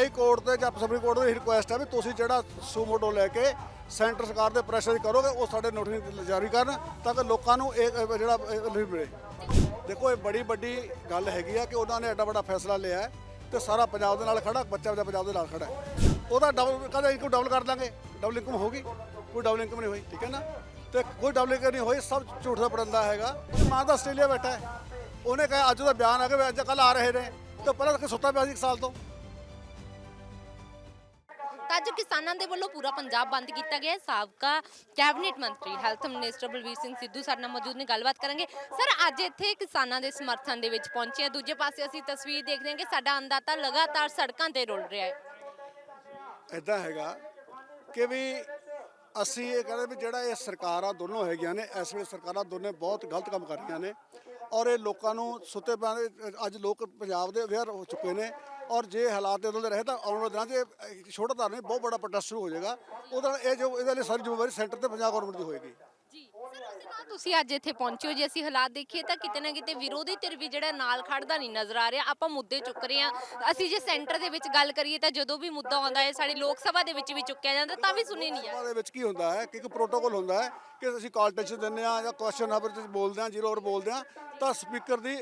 High court ਤੇ ਜਾਂ supreme court ਦੀ request ਹੈ ਵੀ ਤੁਸੀਂ ਜਿਹੜਾ ਸੂਮੋਟੋ ਲੈ ਕੇ ਸੈਂਟਰ ਸਰਕਾਰ ਦੇ ਪ੍ਰੈਸ਼ਰ ਕਰੋਗੇ, ਉਹ ਸਾਡੇ ਨੋਟਿਸ ਜਾਰੀ ਕਰਨ ਤਾਂ ਕਿ ਲੋਕਾਂ ਨੂੰ ਇਹ ਜਿਹੜਾ ਰਿਲੀਫ ਮਿਲੇ। ਦੇਖੋ, ਇਹ ਬੜੀ ਵੱਡੀ ਗੱਲ ਹੈਗੀ ਆ ਕਿ ਉਹਨਾਂ ਨੇ ਐਡਾ ਵੱਡਾ ਫੈਸਲਾ ਲਿਆ ਹੈ ਤੇ ਸਾਰਾ ਪੰਜਾਬ ਦੇ ਨਾਲ ਖੜਾ, ਬੱਚਾ ਬੱਚਾ ਪੰਜਾਬ ਦੇ ਨਾਲ ਖੜਾ ਉਹਦਾ ਡਬਲ ਕਦੇ ਇਨਕਮ ਡਬਲ ਕਰ ਦਾਂਗੇ ਡਬਲ ਇਨਕਮ ਹੋਗੀ ਕੋਈ ਡਬਲ ਇਨਕਮ ਨਹੀਂ ਹੋਈ, ਠੀਕ ਹੈ ਨਾ? ਤੇ ਕੋਈ ਡਬਲ ਇਨਕਮ ਨਹੀਂ ਹੋਈ, ਸਭ ਝੂਠ ਦਾ ਪਰੰਦਾ ਹੈਗਾ। ਮਾਂ ਤਾਂ ਆਸਟ੍ਰੇਲੀਆ ਬੈਠਾ ਹੈ। ਉਹਨੇ ਕਿਹਾ, ਅੱਜ ਉਹਦਾ ਬਿਆਨ ਆ ਗਿਆ, ਅੱਜ ਕੱਲ ਆ ਰਹੇ ਨੇ। ਤਾਂ ਪਹਿਲਾਂ ਤਾਂ ਸੁੱਤਾ ਪਿਆ ਸੀ ਇੱਕ ਸਾਲ ਤੋਂ। ਤਾਂ ਅੱਜ ਕਿਸਾਨਾਂ ਦੇ ਵੱਲੋਂ ਪੂਰਾ ਪੰਜਾਬ ਬੰਦ ਕੀਤਾ ਗਿਆ ਹੈ। ਸਾਬਕਾ ਕੈਬਨਿਟ ਮੰਤਰੀ, ਹੈਲਥ ਮਿਨਿਸਟਰ ਬਲਵੀਰ ਸਿੰਘ ਸਿੱਧੂ ਸਾਡੇ ਨਾਲ ਮੌਜੂਦ ਨੇ, ਗੱਲਬਾਤ ਕਰਾਂਗੇ। ਸਰ, ਅੱਜ ਇੱਥੇ ਕਿਸਾਨਾਂ ਦੇ ਸਮਰਥਨ ਦੇ ਵਿੱਚ ਪਹੁੰਚੇ ਆ। ਦੂਜੇ ਪਾਸੇ ਅਸੀਂ ਤਸਵੀਰ ਦੇਖਦੇ ਹਾਂ ਕਿ ਸਾਡਾ ਅੰਦਾਤਾ ਲਗਾਤਾਰ ਸੜਕਾਂ ਤੇ ਰੁਲ ਰਿਹਾ ਹੈ। ਇਦਾਂ ਹੈਗਾ ਕਿ ਵੀ ਅਸੀਂ ਇਹ ਕਹਿੰਦੇ ਵੀ ਜਿਹੜਾ ਇਹ ਸਰਕਾਰਾਂ ਦੋਨੋਂ ਹੈਗੀਆਂ ਨੇ, ਇਸ ਵੇਲੇ ਸਰਕਾਰਾਂ ਦੋਨੇ ਬਹੁਤ ਗਲਤ ਕੰਮ ਕਰ ਰਹੀਆਂ ਨੇ। ਔਰ ਇਹ ਲੋਕਾਂ ਨੂੰ ਸੁੱਤੇ ਪਿਆਂ ਅੱਜ ਲੋਕ ਪੰਜਾਬ ਦੇ ਅਵੇਅਰ ਹੋ ਚੁੱਕੇ ਨੇ ਔਰ ਜੇ ਹਾਲਾਤ ਇਦਾਂ ਦੇ ਰਹੇ ਤਾਂ ਆਉਣ ਵਾਲੇ ਦਿਨਾਂ 'ਚ ਇਹ ਛੋਟਾ ਤਾਂ ਨਹੀਂ ਬਹੁਤ ਵੱਡਾ ਪ੍ਰੋਟੈਸਟ ਸ਼ੁਰੂ ਹੋ ਜਾਏਗਾ। ਉਹਦੇ ਨਾਲ ਇਹ ਜੋ ਇਹਦੇ ਲਈ ਸਾਰੀ ਜ਼ਿੰਮੇਵਾਰੀ ਸੈਂਟਰ ਤੇ ਪੰਜਾਬ ਗਵਰਨਮੈਂਟ ਦੀ ਹੋਏਗੀ। ਤੁਸੀਂ ਅੱਜ ਇੱਥੇ ਪਹੁੰਚੇ ਹੋ ਜੇ ਅਸੀਂ ਹਾਲਾਤ ਦੇਖੀਏ ਤਾਂ ਕਿਤੇ ਨਾ ਕਿਤੇ ਵਿਰੋਧੀ ਧਿਰ ਵੀ ਜਿਹੜਾ ਨਾਲ ਖੜਦਾ ਨਹੀਂ ਨਜ਼ਰ ਆ ਰਿਹਾ। ਆਪਾਂ ਮੁੱਦੇ ਚੁੱਕ ਰਹੇ ਹਾਂ। ਅਸੀਂ ਜੇ ਸੈਂਟਰ ਦੇ ਵਿੱਚ ਗੱਲ ਕਰੀਏ ਤਾਂ ਜਦੋਂ ਵੀ ਮੁੱਦਾ ਆਉਂਦਾ ਹੈ ਸਾਡੀ ਲੋਕ ਸਭਾ ਦੇ ਵਿੱਚ ਵੀ ਚੁੱਕਿਆ ਜਾਂਦਾ ਤਾਂ ਵੀ ਸੁਣੀ ਨਹੀਂ ਸਭਾ ਦੇ ਵਿੱਚ ਕੀ ਹੁੰਦਾ ਹੈ? ਕਿ ਇੱਕ ਪ੍ਰੋਟੋਕਾਲ ਹੁੰਦਾ ਹੈ ਕਿ ਅਸੀਂ ਕਾਲ ਟੈਸ਼ਨ ਦਿੰਦੇ ਆ ਜਾਂ ਕੁਐਸਚਨ ਆਵਰ ਤੇ ਬੋਲਦੇ ਆ ਜ਼ੀਰੋ ਆਵਰ ਬੋਲਦੇ ਆ ਤਾਂ ਸਪੀਕਰ ਦੀ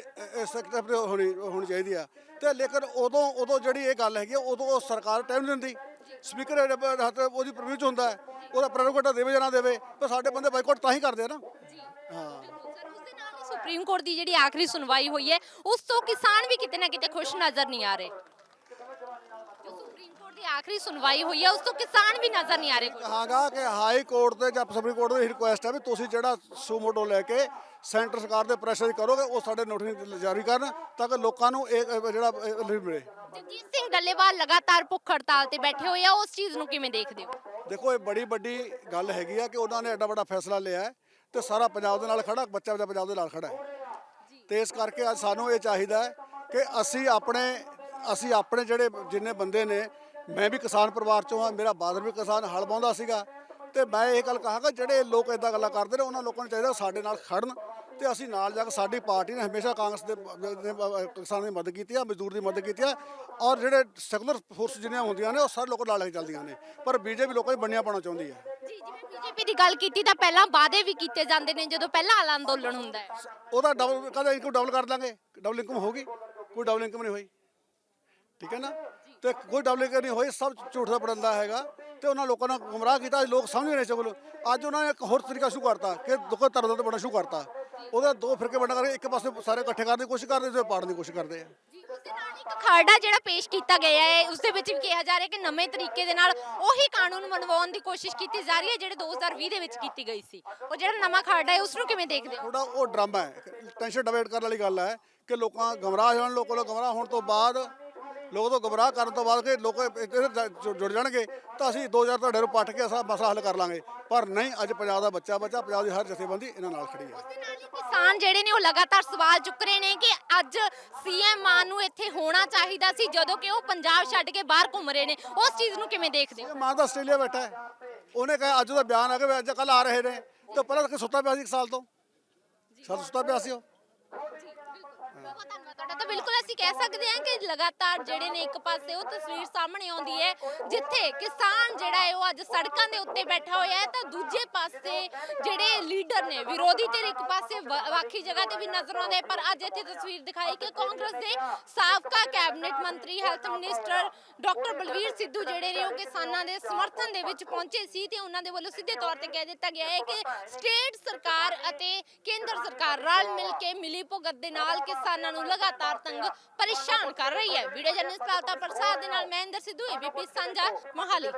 ਸੈਕਟਰੀ ਹੋਣੀ ਹੋਣੀ ਚਾਹੀਦੀ ਆ। ਤੇ ਲੇਕਿਨ ਉਦੋਂ ਉਦੋਂ ਜਿਹੜੀ ਇਹ ਗੱਲ ਹੈਗੀ ਆ, ਉਦੋਂ ਉਹ ਸਰਕਾਰ ਟਾਈਮ ਦਿੰਦੀ। ਸਪੀਕਰ ਹੱਥ ਉਹਦੀ ਪ੍ਰਵਿਊ ਚ ਹੁੰਦਾ ਉਹਦਾ ਪ੍ਰੈਰੋਗੇਟਿਵ ਦੇਵੇ ਜਾਂ ਨਾ ਦੇਵੇ ਪਰ ਸਾਡੇ ਬੰਦੇ ਬਾਈਕਾਟ ਤਾਂ ਹੀ ਕਰਦੇ ਆ ਨਾ। ਹਾਂ। ਸਰ ਉਸ ਦੇ ਨਾਲ ਹੀ। ਸੁਪਰੀਮ ਕੋਰਟ ਦੀ ਜਿਹੜੀ ਆਖਰੀ ਸੁਣਵਾਈ ਹੋਈ ਹੈ ਉਸ ਤੋਂ ਕਿਸਾਨ ਵੀ ਕਿਤੇ ਨਾ ਕਿਤੇ ਖੁਸ਼ ਨਜ਼ਰ ਨਹੀਂ ਆ ਰਹੇ। ਜੋ ਸੁਪਰੀਮ ਕੋਰਟ ਦੀ ਆਖਰੀ ਸੁਣਵਾਈ ਹੋਈ ਹੈ ਉਸ ਤੋਂ ਕਿਸਾਨ ਵੀ ਨਜ਼ਰ ਨਹੀਂ ਆ ਰਹੇ ਕਹਾਂਗਾ ਕਿ ਹਾਈ ਕੋਰਟ ਤੇ ਜਾਂ ਸੁਪਰੀਮ ਕੋਰਟ ਦੀ ਰਿਕੁਐਸਟ ਹੈ ਵੀ ਤੁਸੀਂ ਜਿਹੜਾ ਸੂਮੋਟੋ ਲੈ ਕੇ ਸੈਂਟਰ ਸਰਕਾਰ ਦੇ ਪ੍ਰੈਸ਼ਰ ਕਰੋਗੇ ਉਹ ਸਾਡੇ ਨੋਟਿਸ ਜਾਰੀ ਕਰਨ ਤਾਂ ਕਿ ਲੋਕਾਂ ਨੂੰ ਇਹ ਇਹ ਜਿਹੜਾ ਰਿਲੀਫ ਮਿਲੇ। ਜਗਜੀਤ ਸਿੰਘ ਡੱਲੇਵਾਲ ਲਗਾਤਾਰ ਭੁੱਖ ਹੜਤਾਲ ਤੇ ਬੈਠੇ ਹੋਏ ਆ ਉਸ ਚੀਜ਼ ਨੂੰ ਕਿਵੇਂ ਦੇਖਦੇ ਹੋ? ਦੇਖੋ ਇਹ ਬੜੀ ਵੱਡੀ ਗੱਲ ਹੈਗੀ ਆ ਕਿ ਉਹਨਾਂ ਨੇ ਐਡਾ ਵੱਡਾ ਫੈਸਲਾ ਲਿਆ ਹੈ। ਤੇ ਸਾਰਾ ਪੰਜਾਬ ਦੇ ਨਾਲ ਖੜਾ ਬੱਚਾ ਬੱਚਾ ਪੰਜਾਬ ਦੇ ਨਾਲ ਖੜਾ ਹੈ। ਤੇ ਇਸ ਕਰਕੇ ਅੱਜ ਸਾਨੂੰ ਇਹ ਚਾਹੀਦਾ ਹੈ ਕਿ ਅਸੀਂ ਆਪਣੇ ਅਸੀਂ ਆਪਣੇ ਜਿਹੜੇ ਜਿੰਨੇ ਬੰਦੇ ਨੇ, ਮੈਂ ਵੀ ਕਿਸਾਨ ਪਰਿਵਾਰ ਚੋਂ ਹਾਂ, ਮੇਰਾ ਬਾਦਰ ਵੀ ਕਿਸਾਨ, ਹਲ ਵਾਹੁੰਦਾ ਸੀਗਾ। ਤੇ ਮੈਂ ਇਹ ਗੱਲ ਕਹਾਂਗਾ, ਜਿਹੜੇ ਲੋਕ ਇਦਾਂ ਗੱਲਾਂ ਕਰਦੇ ਨੇ, ਉਹਨਾਂ ਲੋਕਾਂ ਨੂੰ ਚਾਹੀਦਾ ਸਾਡੇ ਨਾਲ ਖੜਨ ਤੇ ਅਸੀਂ ਨਾਲ ਜਾ ਕੇ ਸਾਡੀ ਪਾਰਟੀ ਨੇ ਹਮੇਸ਼ਾ ਕਾਂਗਰਸ ਦੇ ਕਿਸਾਨਾਂ ਦੀ ਮਦਦ ਕੀਤੀ ਆ, ਮਜ਼ਦੂਰ ਦੀ ਮਦਦ ਕੀਤੀ ਆ ਔਰ ਜਿਹੜੇ ਸੈਕੂਲਰ ਫੋਰਸ ਜਿਹੜੀਆਂ ਹੁੰਦੀਆਂ ਨੇ, ਉਹ ਸਾਰੇ ਲੋਕਾਂ ਨਾਲ ਲੈ ਕੇ ਚੱਲਦੀਆਂ ਨੇ। ਪਰ ਬੀਜੇਪੀ ਲੋਕਾਂ ਦੀ ਬੰਨਿਆ ਪਾਉਣਾ ਚਾਹੁੰਦੀ ਹੈ। ਜੀ ਜਿਵੇਂ ਬੀਜੇਪੀ ਦੀ ਗੱਲ ਕੀਤੀ ਤਾਂ ਪਹਿਲਾਂ ਵਾਅਦੇ ਵੀ ਕੀਤੇ ਜਾਂਦੇ ਨੇ, ਜਦੋਂ ਪਹਿਲਾਂ ਆਲਾ ਅੰਦੋਲਨ ਹੁੰਦਾ ਹੈ। ਉਹਦਾ ਡਬਲ ਕਹਿੰਦਾ ਇਨਕਮ ਡਬਲ ਕਰ ਦਾਂਗੇ ਡਬਲ ਇਨਕਮ ਹੋਗੀ ਕੋਈ ਡਬਲ ਇਨਕਮ ਨਹੀਂ ਹੋਈ। ਠੀਕ ਹੈ ਨਾ? ਤੇ ਕੋਈ ਡਬਲ ਇਨਕਮ ਨਹੀਂ ਹੋਈ, ਸਭ ਝੂਠ ਦਾ ਪਰੰਦਾ ਹੈਗਾ। ਤੇ ਉਹਨਾਂ ਲੋਕਾਂ ਨੂੰ ਗੁੰਮਰਾਹ ਕੀਤਾ ਲੋਕ ਸਮਝ ਨਹੀਂ ਸਕੋ ਅੱਜ ਉਹਨਾਂ ਨੇ ਇੱਕ ਹੋਰ ਤਰੀਕਾ ਸ਼ੁਰੂ ਕਰਤਾ ਕਿ ਦੁੱਖ ਧਰਮ ਦਾ ਬਣਾ ਸ਼ੁਰੂ ਕਰਤਾ। ਉਹਦਾ ਦੋ ਫਿਰਕੇ ਵੰਡਾ ਕਰਕੇ ਇੱਕ ਪਾਸੇ ਸਾਰੇ ਇਕੱਠੇ ਕਰਨ ਦੀ ਕੋਸ਼ਿਸ਼ ਕਰਦੇ ਤੇ ਪਾੜਨ ਦੀ ਕੋਸ਼ਿਸ਼ ਕਰਦੇ ਆ। ਖਰੜਾ ਜਿਹੜਾ ਪੇਸ਼ ਕੀਤਾ ਗਿਆ ਹੈ ਉਸ ਦੇ ਵਿੱਚ ਵੀ ਕਿਹਾ ਜਾ ਰਿਹਾ ਕਿ ਨਵੇਂ ਤਰੀਕੇ ਦੇ ਨਾਲ ਉਹੀ ਕਾਨੂੰਨ ਬਣਵਾਉਣ ਦੀ ਕੋਸ਼ਿਸ਼ ਕੀਤੀ ਜਾ ਰਹੀ ਹੈ ਜਿਹੜੇ 2020 ਦੇ ਵਿੱਚ ਕੀਤੀ ਗਈ ਸੀ। ਉਹ ਜਿਹੜਾ ਨਵਾਂ ਖਰੜਾ ਹੈ ਉਸ ਨੂੰ ਕਿਵੇਂ ਦੇਖਦੇ ਹੋ? ਥੋੜਾ ਉਹ ਡਰਾਮਾ ਹੈ। ਟੈਨਸ਼ਨ ਡਿਬੇਟ ਕਰਨ ਵਾਲੀ ਗੱਲ ਹੈ ਕਿ ਲੋਕਾਂ ਗਮਰਾਹ ਹੋਣ ਲੋਕਾਂ ਨੂੰ ਗਮਰਾਹ ਹੋਣ ਤੋਂ ਬਾਅਦ ਲੋਕ ਤੋਂ ਗਮਰਾਹ ਕਰਨ ਤੋਂ ਬਾਅਦ ਕਿ ਲੋਕ ਜੁੜ ਜਾਣਗੇ ਤਾਂ ਅਸੀਂ 2000 ਤੁਹਾਡੇ ਨੂੰ ਪੱਟ ਕੇ ਅਸਾਂ ਮਸਲਾ ਹੱਲ ਕਰ ਲਾਂਗੇ। ਪਰ ਨਹੀਂ ਅੱਜ ਪੰਜਾਬ ਦਾ ਬੱਚਾ ਬੱਚਾ ਪੰਜਾਬ ਦੀ ਹਰ ਜਥੇਬੰਦੀ ਇਹਨਾਂ ਨਾਲ ਖੜੀ ਹੈ। ਦੇ ਕਿਸਾਨ ਜਿਹੜੇ ਨੇ ਉਹ ਲਗਾਤਾਰ ਸਵਾਲ ਚੁੱਕ ਰਹੇ ਨੇ ਕਿ ਅੱਜ ਸੀਐਮ ਮਾਨ ਨੂੰ ਇੱਥੇ ਹੋਣਾ ਚਾਹੀਦਾ ਸੀ ਜਦੋਂ ਕਿ ਉਹ ਪੰਜਾਬ ਛੱਡ ਕੇ ਬਾਹਰ ਘੁੰਮ ਰਹੇ ਨੇ। ਉਸ ਚੀਜ਼ ਨੂੰ ਕਿਵੇਂ ਦੇਖਦੇ ਹੋ? ਇਹ ਮਾਂ ਤਾਂ ਆਸਟ੍ਰੇਲੀਆ ਬੈਠਾ ਹੈ। ਉਹਨੇ ਕਿਹਾ ਅੱਜ ਉਹਦਾ ਬਿਆਨ ਆ ਵੀ ਅੱਜ ਕੱਲ ਆ ਰਹੇ ਨੇ। ਤੇ ਪਹਿਲਾਂ ਤਾਂ ਸੁੱਤਾ ਪਿਆ ਸੀ ਇੱਕ ਸਾਲ ਤੋਂ? ਸਾਲ ਸੁੱਤਾ ਪਿਆ ਸੀ ਉਹ। ਬਹੁਤ ਧੰਨਵਾਦ ਤੁਹਾਡਾ ਤਾਂ ਬਿਲਕੁਲ ਅਸੀਂ ਕਹਿ ਸਕਦੇ ਹਾਂ ਕਿ ਲਗਾਤਾਰ ਜਿਹੜੇ ਨੇ ਇੱਕ ਪਾਸੇ ਉਹ ਤਸਵੀਰ ਸਾਹਮਣੇ ਆਉਂਦੀ ਹੈ, ਜਿੱਥੇ ਕਿਸਾਨ ਜਿਹੜਾ ਹੈ ਉਹ ਅੱਜ ਸੜਕਾਂ ਦੇ ਉੱਤੇ ਬੈਠਾ ਹੋਇਆ ਹੈ, ਤਾਂ ਦੂਜੇ ਪਾਸੇ ਜਿਹੜੇ ਲੀਡਰ ਨੇ, ਵਿਰੋਧੀ ਧਿਰ ਇੱਕ ਪਾਸੇ ਵ- ਜਗ੍ਹਾ ਤੇ ਵੀ ਨਜ਼ਰ ਆਉਂਦੇ ਪਰ ਅੱਜ ਇੱਥੇ ਤਸਵੀਰ ਦਿਖਾਈ ਕਿ ਕਾਂਗਰਸ ਦੇ ਸਾਬਕਾ ਕੈਬਨਿਟ ਮੰਤਰੀ, health minister doctor Balbir Sidhu ਜਿਹੜੇ ਨੇ ਉਹ ਕਿਸਾਨਾਂ ਦੇ ਸਮਰਥਨ ਦੇ ਵਿੱਚ ਪਹੁੰਚੇ ਸੀ ਤੇ ਉਹਨਾਂ ਦੇ ਵੱਲੋਂ ਸਿੱਧੇ ਤੌਰ ਤੇ ਕਹਿ ਦਿੱਤਾ ਗਿਆ ਹੈ ਕਿ ਸਟੇਟ ਸਰਕਾਰ ਅਤੇ ਕੇਂਦਰ ਸਰਕਾਰ ਰਲ ਮਿਲ ਕੇ ਮਿਲੀ ਭੁਗਤ ਦੇ ਨਾਲ ਕਿਸਾਨ ਕਿਸਾਨਾਂ ਨੂੰ ਲਗਾਤਾਰ ਤੰਗ ਪਰੇਸ਼ਾਨ ਕਰ ਰਹੀ ਹੈ। ਵੀਡੀਓ ਜਰਨਲਿਸਟ ਲਾਲਤਾ ਪ੍ਰਸਾਦ ਦੇ ਨਾਲ ਮੈਂ ਇੰਦਰ ਸਿੱਧੂ ਏਬੀਪੀ ਸਾਂਝਾ ਮੋਹਾਲੀ।